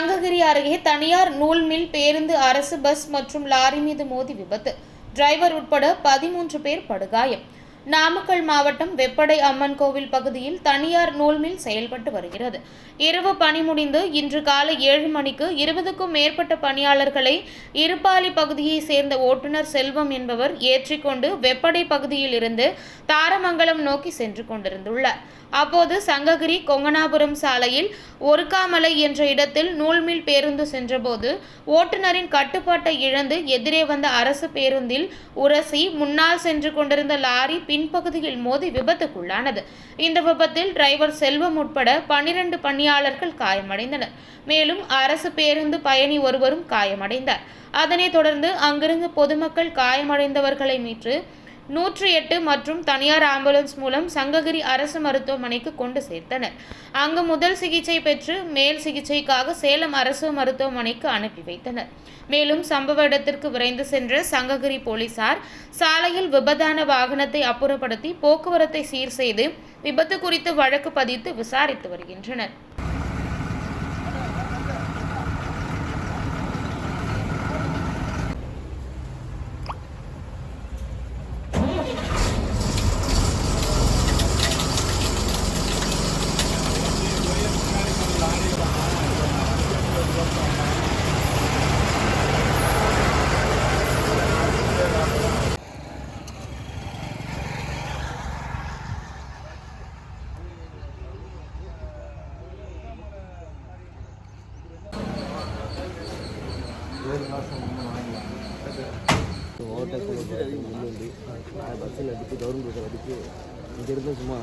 சங்ககிரி அருகே தனியார் நூல் மில் பேருந்து அரசு பஸ் மற்றும் லாரி மீது மோதி விபத்து. டிரைவர் உட்பட பதிமூன்று பேர் படுகாயம். நாமக்கல் மாவட்டம் வெப்படை அம்மன் கோவில் பகுதியில் தனியார் நூல்மில் செயல்பட்டு வருகிறது. இரவு பணி முடிந்து இன்று காலை ஏழு மணிக்கு இருபதுக்கும் மேற்பட்ட பணியாளர்களை இருப்பாலி பகுதியைச் சேர்ந்த ஓட்டுநர் செல்வம் என்பவர் ஏற்றிக்கொண்டு வெப்படை பகுதியில் இருந்து தாரமங்கலம் நோக்கி சென்று கொண்டிருந்துள்ளார். அப்போது சங்ககிரி கொங்கனாபுரம் சாலையில் ஒருக்காமலை என்ற இடத்தில் நூல்மில் பேருந்து சென்றபோது ஓட்டுநரின் கட்டுப்பாட்டை இழந்து எதிரே வந்த அரசு பேருந்தில் உரசி முன்னால் சென்று கொண்டிருந்த லாரி பின்பகுதியில் மோதி விபத்துக்குள்ளானது. இந்த விபத்தில் டிரைவர் செல்வம் உட்பட பனிரெண்டு பணியாளர்கள் காயமடைந்தனர். மேலும் அரசு பேருந்து பயணி ஒருவரும் காயமடைந்தார். அதனைத் தொடர்ந்து அங்கிருந்து பொதுமக்கள் காயமடைந்தவர்களை மீட்டு நூற்றி எட்டு மற்றும் தனியார் ஆம்புலன்ஸ் மூலம் சங்ககிரி அரசு மருத்துவமனைக்கு கொண்டு சேர்த்தனர். அங்கு முதல் சிகிச்சை பெற்று மேல் சிகிச்சைக்காக சேலம் அரசு மருத்துவமனைக்கு அனுப்பி வைத்தனர். மேலும் சம்பவ இடத்திற்கு விரைந்து சென்ற சங்ககிரி போலீசார் சாலையில் விபத்தான வாகனத்தை அப்புறப்படுத்தி போக்குவரத்தை சீர் செய்து விபத்து குறித்து வழக்கு பதித்து விசாரித்து வருகின்றனர். ஓவர்டேக் பண்ணி பஸ்ஸில் அடித்து கவர்மெண்ட் பஸ்ஸில் அடித்து இங்கேருந்து சும்மா